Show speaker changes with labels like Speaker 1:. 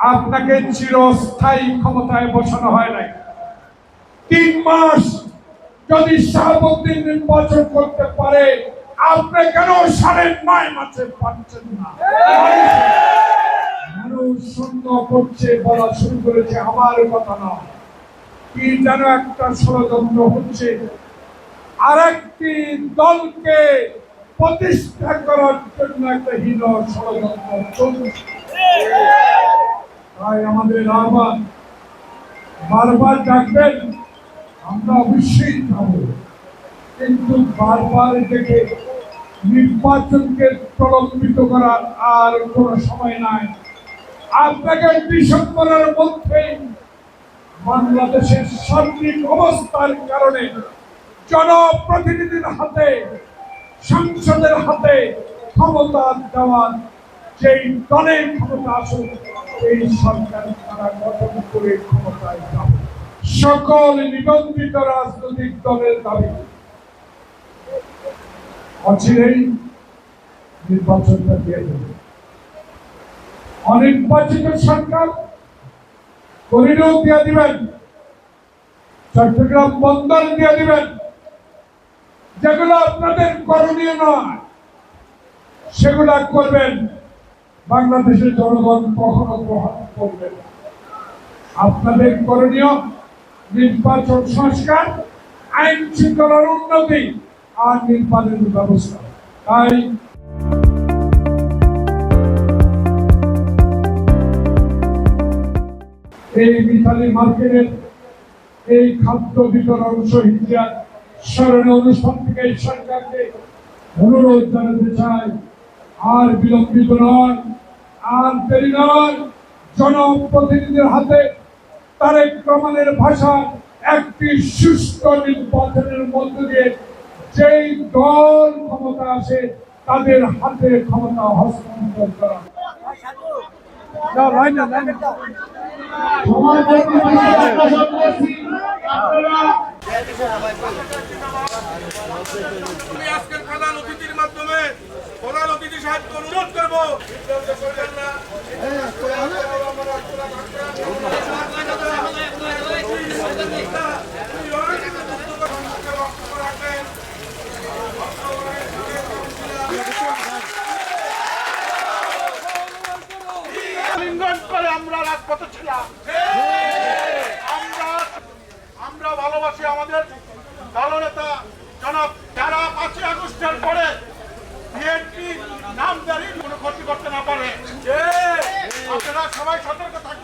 Speaker 1: আপনাকে চিরস্থায়ী ক্ষমতায় বসানো হয় নাই। তিন মাস যদি শাহাবুদ্দিন নির্বাচন করতে পারে, আপনি কেন সাড়ে নয় মাসে পাচ্ছেন না? সন্দেহ করছে বলা শুরু করেছে, আমার কথা নয়। কি যেন একটা ষড়যন্ত্র হচ্ছে। আরেকটি দলকে প্রতিষ্ঠা করার জন্য একটা হীন ষড়যন্ত্র চলছে। তাই আমাদের আহ্বান বারবার ডাকবেন, আমরা অবশ্যই যাব। কিন্তু বারবার দেখে নির্বাচনকে প্রলম্বিত করার আর কোনো সময় নাই। আপনাকে ডিসেম্বরের মধ্যেই বাংলাদেশের সার্বিক অবস্থার কারণে জনপ্রতিনিধির হাতে, সংসদের হাতে ক্ষমতা দেওয়ার যেই দলের ক্ষমতা আসুক, এই সরকার তারা গঠন করে ক্ষমতায় যাবে। সকল নিবন্ধিত রাজনৈতিক দলের দাবি। অচিরেই নির্বাচনটা দিয়ে দেবে। অনির্বাচিত সরকার করিডোর দিয়ে দিবেন। চট্টগ্রাম বন্দর দিয়ে দিবেন। যেগুলো আপনাদের করণীয় নয়, সেগুলা করবেন। বাংলাদেশের জনগণ কখনো গ্রহণ করবে না। আপনাদের করণীয় নির্বাচন সংস্কার, আইন শৃঙ্খলার উন্নতি আর নির্বাচনের ব্যবস্থা। তাই এই মিথালি মার্কেটের এই খাদ্য বিতরণ শহীদিয়া স্মরণে অনুষ্ঠান থেকে এই সরকারকে অনুরোধ জানাতে চাই। আর বিলম্বিত নয়, আর দেরি নয় জনপ্রতিনিধির হাতে তারেক রহমানের ভাষা একটি সুস্থ নির্বাচনের মধ্য দিয়ে যেই দল ক্ষমতা আসে, তাদের হাতে ক্ষমতা হস্তান্তর করা।
Speaker 2: আমি আজকের প্রধান অতিথির মাধ্যমে প্রধান অতিথি সাহেবকে অনুরোধ করব। করে আমরা রাজপথে ছিলাম। আমরা আমরা ভালোবাসি আমাদের দলনেতা জনাব যারা পাঁচই আগস্টের পরে Vietnã!